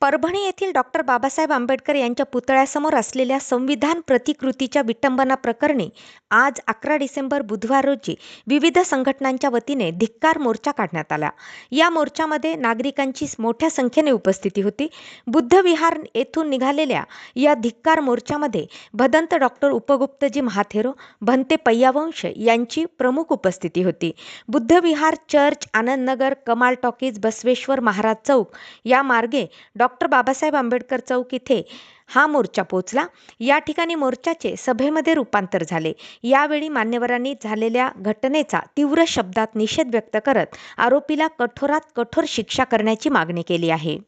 परभणी येथील डॉक्टर बाबासाहेब आंबेडकर यांच्या पुतळ्यासमोर असलेल्या संविधान प्रतिकृतीच्या विटंबना प्रकरणी आज अकरा डिसेंबर बुधवार रोजी विविध संघटनांच्या वतीने धिक्कार मोर्चा काढण्यात आला. या मोर्चामध्ये नागरिकांची मोठ्या संख्येने उपस्थिती होती. बुद्धविहार येथून निघालेल्या या धिक्कार मोर्चामध्ये भदंत डॉक्टर उपगुप्तजी महाथेरो भंते पय्यावंश यांची प्रमुख उपस्थिती होती. बुद्धविहार चर्च आनंदनगर कमाल टॉकीज बसवेश्वर महाराज चौक या मार्गे डॉ. डॉक्टर बाबासाहेब आंबेडकर चौक इथे हा मोर्चा पोचला या ठिकाणी मोर्चाचे सभेमध्ये रूपांतर झाले. यावेळी मान्यवरांनी झालेल्या घटनेचा तीव्र शब्दात निषेध व्यक्त करत आरोपीला कठोरात कठोर शिक्षा करण्याची मागणी केली आहे.